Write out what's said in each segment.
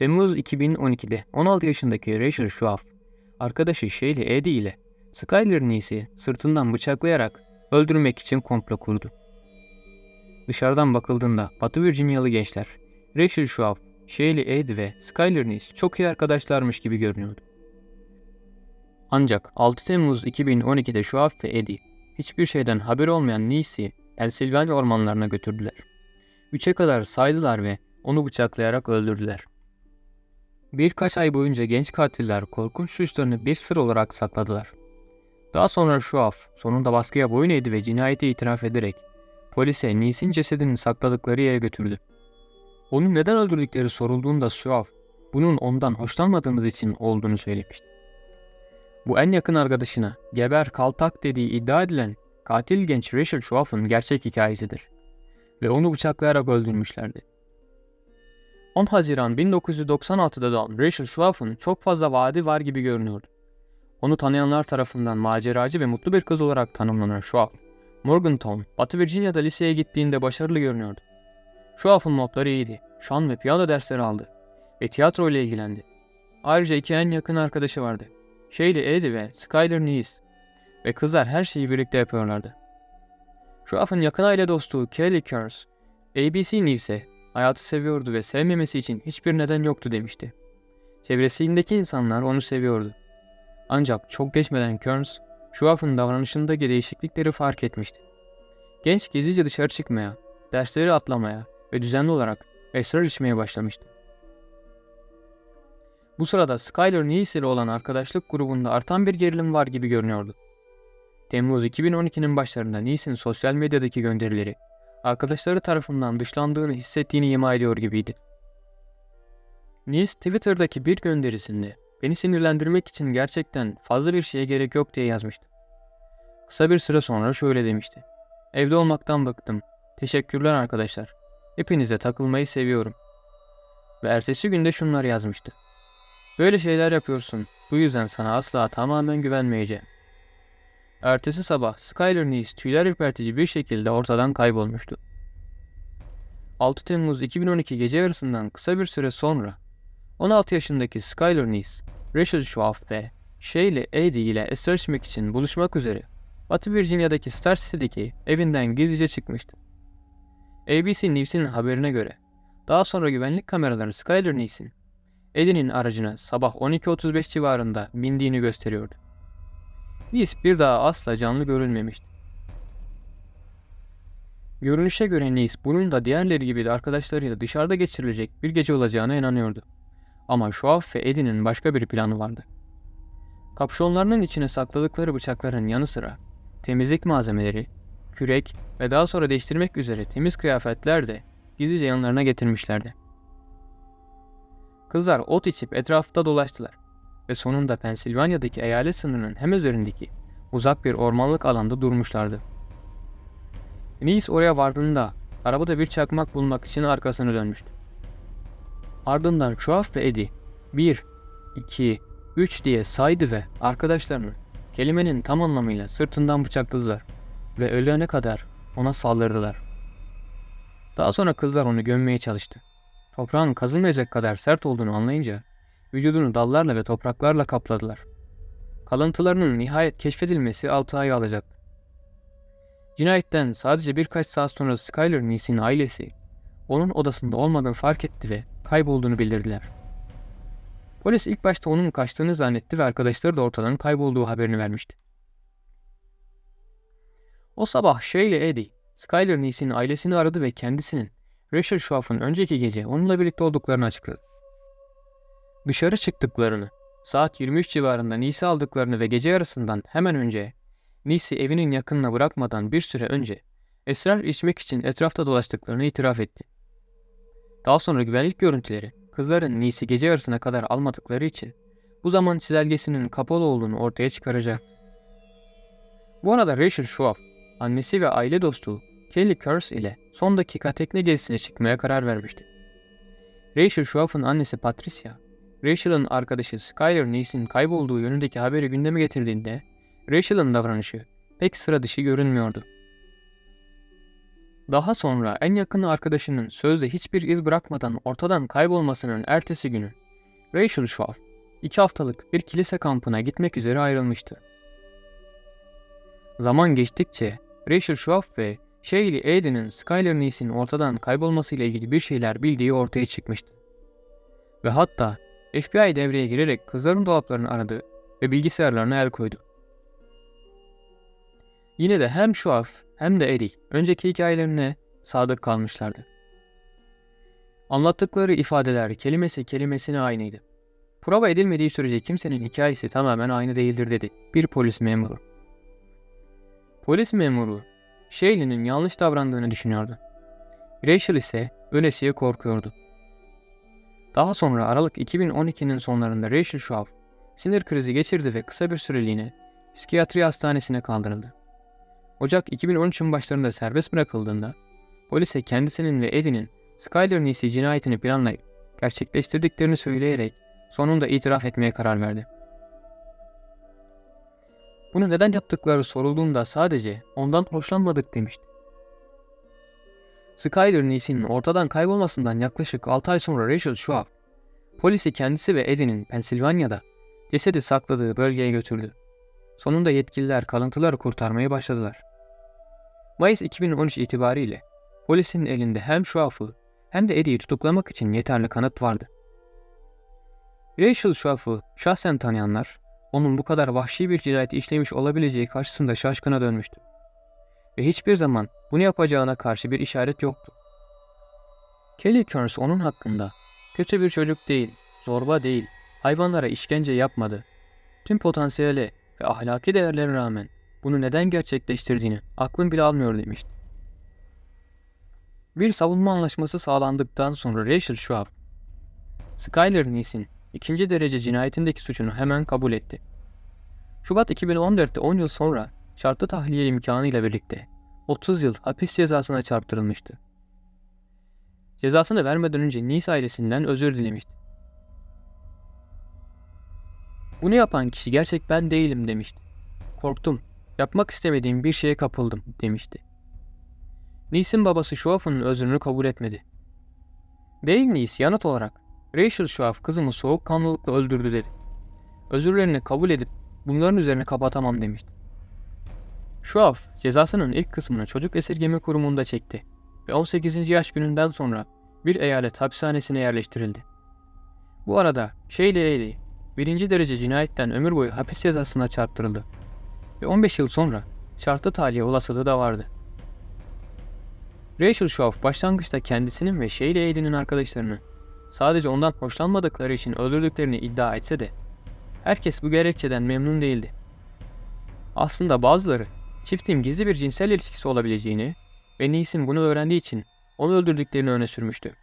Temmuz 2012'de 16 yaşındaki Rachel Schwab, arkadaşı Shaylee Eddy ile Skyler Nice'i sırtından bıçaklayarak öldürmek için komplo kurdu. Dışarıdan bakıldığında Batı Virginialı gençler, Rachel Schwab, Shaylee Eddy ve Skyler Nice çok iyi arkadaşlarmış gibi görünüyordu. Ancak 6 Temmuz 2012'de Schwab ve Eddy, hiçbir şeyden haberi olmayan Nice'i Pensilvanya ormanlarına götürdüler. Üçe kadar saydılar ve onu bıçaklayarak öldürdüler. Birkaç ay boyunca genç katiller korkunç suçlarını bir sır olarak sakladılar. Daha sonra Şuaf sonunda baskıya boyun eğdi ve cinayeti itiraf ederek polise Nice'in cesedini sakladıkları yere götürdü. Onu neden öldürdükleri sorulduğunda Şuaf bunun ondan hoşlanmadığımız için olduğunu söylemişti. Bu en yakın arkadaşına geber kaltak dediği iddia edilen katil genç Rachel Schwab'ın gerçek hikayesidir. Ve onu bıçaklayarak öldürmüşlerdi. 10 Haziran 1996'da doğan Rachel Schwab'ın çok fazla vaadi var gibi görünüyordu. Onu tanıyanlar tarafından maceracı ve mutlu bir kız olarak tanımlanan Schwab, Morgantown, Batı Virginia'da liseye gittiğinde başarılı görünüyordu. Schwab'ın notları iyiydi, şan ve piyano dersleri aldı ve tiyatro ile ilgilendi. Ayrıca iki en yakın arkadaşı vardı. Shaylee Eddy ve Skyler Nice ve kızlar her şeyi birlikte yapıyorlardı. Schwab'ın yakın aile dostu Kelly Kers, ABC News'e hayatı seviyordu ve sevmemesi için hiçbir neden yoktu demişti. Çevresindeki insanlar onu seviyordu. Ancak çok geçmeden Kearns, Schwab'ın davranışındaki değişiklikleri fark etmişti. Genç gizlice dışarı çıkmaya, dersleri atlamaya ve düzenli olarak esrar içmeye başlamıştı. Bu sırada Skyler Nice ile olan arkadaşlık grubunda artan bir gerilim var gibi görünüyordu. Temmuz 2012'nin başlarında Nice'in sosyal medyadaki gönderileri, arkadaşları tarafından dışlandığını hissettiğini ima ediyor gibiydi. Nice Twitter'daki bir gönderisinde beni sinirlendirmek için gerçekten fazla bir şeye gerek yok diye yazmıştı. Kısa bir süre sonra şöyle demişti. Evde olmaktan bıktım. Teşekkürler arkadaşlar. Hepinize takılmayı seviyorum. Ve ertesi günde şunlar yazmıştı. Böyle şeyler yapıyorsun. Bu yüzden sana asla tamamen güvenmeyeceğim. Ertesi sabah Skyler Nice tüyler ürpertici bir şekilde ortadan kaybolmuştu. 6 Temmuz 2012 gece yarısından kısa bir süre sonra 16 yaşındaki Skyler Nice, Rachel Schwab ve Shaylee Eddy ile esrar içmek için buluşmak üzere Batı Virginia'daki Star City'deki evinden gizlice çıkmıştı. ABC News'in haberine göre daha sonra güvenlik kameraları Skyler Nice'in Eddy'nin aracına sabah 12.35 civarında bindiğini gösteriyordu. Nice bir daha asla canlı görülmemişti. Görünüşe göre Nice bunun da diğerleri gibi arkadaşlarıyla dışarıda geçirilecek bir gece olacağına inanıyordu. Ama Şuaf ve Eddie'nin başka bir planı vardı. Kapşonlarının içine sakladıkları bıçakların yanı sıra temizlik malzemeleri, kürek ve daha sonra değiştirmek üzere temiz kıyafetler de gizlice yanlarına getirmişlerdi. Kızlar ot içip etrafta dolaştılar ve sonunda Pensilvanya'daki eyalet sınırının hem üzerindeki uzak bir ormanlık alanda durmuşlardı. Nice oraya vardığında arabada bir çakmak bulmak için arkasını dönmüştü. Ardından Şuaf ve Eddie 1, 2, 3 diye saydı ve arkadaşlarını kelimenin tam anlamıyla sırtından bıçakladılar ve ölene kadar ona saldırdılar. Daha sonra kızlar onu gömmeye çalıştı. Toprağın kazılmayacak kadar sert olduğunu anlayınca vücudunu dallarla ve topraklarla kapladılar. Kalıntılarının nihayet keşfedilmesi 6 ay alacaktı. Cinayetten sadece birkaç saat sonra Skyler Nice'in ailesi onun odasında olmadığını fark etti ve kaybolduğunu bildirdiler. Polis ilk başta onun kaçtığını zannetti ve arkadaşları da ortadan kaybolduğu haberini vermişti. O sabah Shaylee Eddy, Skyler Nice'in ailesini aradı ve kendisinin Rachel Schwab'ın önceki gece onunla birlikte olduklarını açıkladı. Dışarı çıktıklarını, saat 23 civarında Nice'i aldıklarını ve gece yarısından hemen önce Nice'i evinin yakınına bırakmadan bir süre önce esrar içmek için etrafta dolaştıklarını itiraf etti. Daha sonra güvenlik görüntüleri kızların Nice'i gece yarısına kadar almadıkları için bu zaman çizelgesinin kapalı olduğunu ortaya çıkaracak. Bu arada Rachel Schwab, annesi ve aile dostu Kelly Kers ile son dakika tekne gezisine çıkmaya karar vermişti. Rachel Schwab'ın annesi Patricia, Rachel'ın arkadaşı Skyler Nice'in kaybolduğu yönündeki haberi gündeme getirdiğinde Rachel'ın davranışı pek sıra dışı görünmüyordu. Daha sonra en yakın arkadaşının sözde hiçbir iz bırakmadan ortadan kaybolmasının ertesi günü Rachel Shaw iki haftalık bir kilise kampına gitmek üzere ayrılmıştı. Zaman geçtikçe Rachel Shaw ve Shaylee Aiden'in Skylar Niece'nin ortadan kaybolmasıyla ilgili bir şeyler bildiği ortaya çıkmıştı. Ve hatta FBI devreye girerek kızların dolaplarını aradı ve bilgisayarlarına el koydu. Yine de hem Shuaf hem de Eddie önceki hikayelerine sadık kalmışlardı. Anlattıkları ifadeler kelimesi kelimesine aynıydı. Prova edilmediği sürece kimsenin hikayesi tamamen aynı değildir dedi bir polis memuru. Polis memuru Shaylee'nin yanlış davrandığını düşünüyordu. Rachel ise ölesiye korkuyordu. Daha sonra Aralık 2012'nin sonlarında Rachel Shaw sinir krizi geçirdi ve kısa bir süreliğine psikiyatri hastanesine kaldırıldı. Ocak 2013'ün başlarında serbest bırakıldığında polise kendisinin ve Eddie'nin Skyler Niece cinayetini planlayıp gerçekleştirdiklerini söyleyerek sonunda itiraf etmeye karar verdi. Bunu neden yaptıkları sorulduğunda sadece ondan hoşlanmadık demişti. Skyler Niece'nin ortadan kaybolmasından yaklaşık 6 ay sonra Rachel Schwab, polisi kendisi ve Eddie'nin Pensilvanya'da cesedi sakladığı bölgeye götürdü. Sonunda yetkililer kalıntıları kurtarmaya başladılar. Mayıs 2013 itibariyle polisin elinde hem Schwab'ı hem de Eddie'yi tutuklamak için yeterli kanıt vardı. Rachel Schwab'ı şahsen tanıyanlar, onun bu kadar vahşi bir cinayeti işlemiş olabileceği karşısında şaşkına dönmüştü. Ve hiçbir zaman bunu yapacağına karşı bir işaret yoktu. Kelly Kearns onun hakkında kötü bir çocuk değil, zorba değil, hayvanlara işkence yapmadı. Tüm potansiyele ve ahlaki değerlere rağmen bunu neden gerçekleştirdiğini aklım bile almıyor demişti. Bir savunma anlaşması sağlandıktan sonra Rachel Schwab, Skyler Niece'in ikinci derece cinayetindeki suçunu hemen kabul etti. Şubat 2014'te 10 yıl sonra şartlı tahliye imkanıyla birlikte 30 yıl hapis cezasına çarptırılmıştı. Cezasını vermeden önce Nice ailesinden özür dilemişti. Bunu yapan kişi gerçek ben değilim demişti. Korktum, yapmak istemediğim bir şeye kapıldım demişti. Nice'in babası Şuaf'ın özrünü kabul etmedi. Dave Nice yanıt olarak Rachel Şuaf kızımı soğukkanlılıkla öldürdü dedi. Özürlerini kabul edip bunların üzerine kapatamam demişti. Şuaf cezasının ilk kısmını çocuk esirgeme kurumunda çekti ve 18. yaş gününden sonra bir eyalet hapishanesine yerleştirildi. Bu arada Shaylee Ailey birinci derece cinayetten ömür boyu hapis cezasına çarptırıldı ve 15 yıl sonra şartlı tahliye olasılığı da vardı. Rachel Shaw başlangıçta kendisinin ve Shaylee Ailey'nin arkadaşlarını sadece ondan hoşlanmadıkları için öldürdüklerini iddia etse de herkes bu gerekçeden memnun değildi. Aslında bazıları çiftin gizli bir cinsel ilişkisi olabileceğini ve Nice'in bunu öğrendiği için onu öldürdüklerini öne sürmüştü.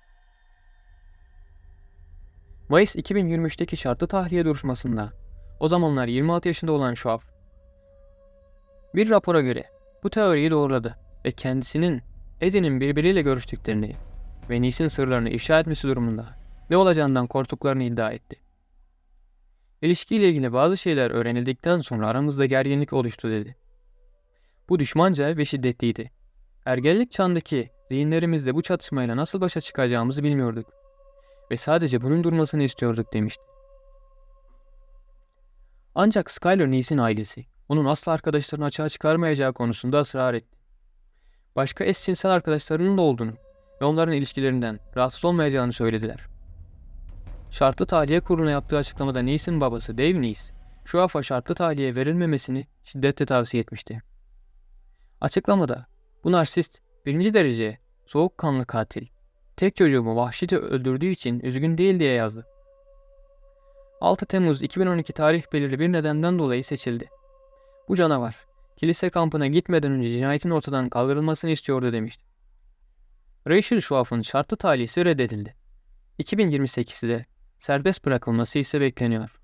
Mayıs 2023'teki şartlı tahliye duruşmasında o zamanlar 26 yaşında olan Şuaf bir rapora göre bu teoriyi doğruladı ve kendisinin Eddie'nin birbiriyle görüştüklerini ve Nice'in sırlarını ifşa etmesi durumunda ne olacağından korktuklarını iddia etti. İlişkiyle ilgili bazı şeyler öğrenildikten sonra aramızda gerginlik oluştu dedi. Bu düşmanca ve şiddetliydi. Ergenlik çağındaki zihinlerimizde bu çatışmayla nasıl başa çıkacağımızı bilmiyorduk ve sadece bunun durmasını istiyorduk demişti. Ancak Skyler Nice'in ailesi onun asla arkadaşlarını açığa çıkarmayacağı konusunda ısrar etti. Başka eşcinsel arkadaşlarının da olduğunu ve onların ilişkilerinden rahatsız olmayacağını söylediler. Şartlı tahliye kuruluna yaptığı açıklamada Nice'in babası Dave Nice, şu afa şartlı tahliye verilmemesini şiddetle tavsiye etmişti. Açıklamada bu narsist birinci derece soğukkanlı katil tek çocuğumu vahşice öldürdüğü için üzgün değil diye yazdı. 6 Temmuz 2012 tarih belirli bir nedenden dolayı seçildi. Bu canavar, kilise kampına gitmeden önce cinayetin ortadan kaldırılmasını istiyordu demişti. Rachel Schwab'ın şartlı tahliyesi reddedildi. 2028'de serbest bırakılması ise bekleniyor.